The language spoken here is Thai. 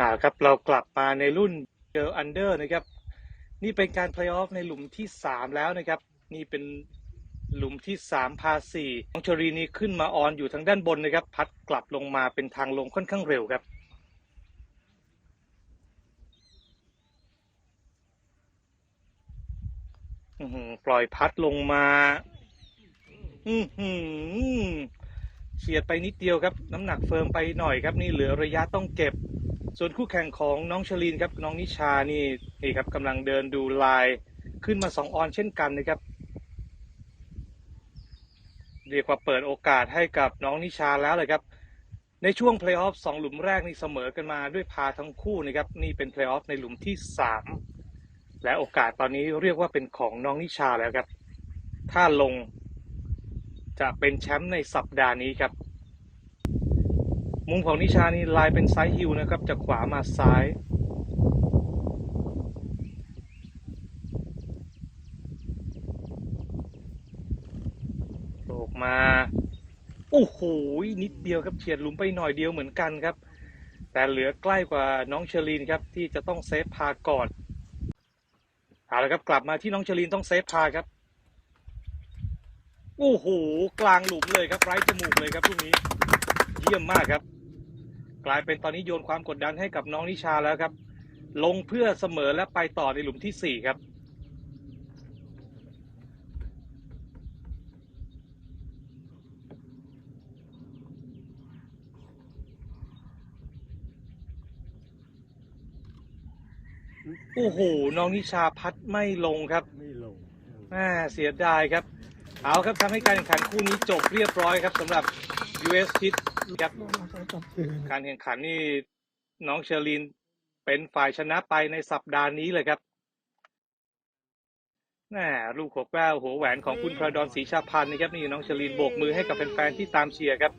อ่าครับเรากลับมาในรุ่นเจออันเดอร์นะครับ นี่เป็นการเพลย์ออฟในหลุมที่สามแล้วนะครับ นี่เป็นหลุมที่สามพาสี่น้องชรีนี่ขึ้นมาออนอยู่ทางด้านบนนะครับ พัดกลับลงมาเป็นทางลงค่อนข้างเร็วครับปล่อยพัดลงมาอืเฉียดไปนิดเดียวครับ น้ำหนักเฟิร์มไปหน่อยครับ นี่เหลือระยะต้องเก็บ ส่วนคู่แข่งของน้องชลินครับน้องนิชานี่นี่ครับกำลังเดินดูลายขึ้นมาสองออนเช่นกันนะครับเรียกว่าเปิดโอกาสให้กับน้องนิชาแล้วเลยครับ ในช่วงเพลย์ออฟสองหลุมแรกนี่เสมอกันมาด้วยพาทั้งคู่นะครับนี่เป็นเพลย์ออฟในหลุมที่สามและโอกาสตอนนี้เรียกว่าเป็นของน้องนิชาแล้วครับ ถ้าลงจะเป็นแชมป์ในสัปดาห์นี้ครับ มุมของนิชานี่ลายเป็นไซ้ายฮิวนะครับจากขวามาซ้ายโลกมาโอ้โหนิดเดียวครับเฉียดหลุมไปหน่อยเดียวเหมือนกันครับ แต่เหลือใกล้กว่าน้องเชอรีนครับที่จะต้องเซฟพาก่อนเอาละครับกลับมาที่น้องเชอรีนต้องเซฟพาครับโอ้โหกลางหลุมเลยครับไร้จมูกเลยครับลูกนี้ เยี่ยมมากครับ กลายเป็นตอนนี้โยนความกดดันให้กับน้องนิชาแล้วครับ ลงเพื่อเสมอและไปต่อในหลุมที่สี่ครับโอ้โห น้องนิชาพัดไม่ลงครับ ไม่ลงน่าเสียดายครับ เอาครับทำให้การแข่งขันคู่นี้จบเรียบร้อยครับสำหรับ US Hit ครับการแข่งขันนี่น้องเชอรีนเป็นฝ่ายชนะไปในสัปดาห์นี้เลยครับน่ลูกหัวแก้วหัวแหวนของคุณพระดอนศรีชาพันธ์นะครับนี่น้องเชอรีนโบกมือให้กับแฟนๆที่ตามเชียร์ครับ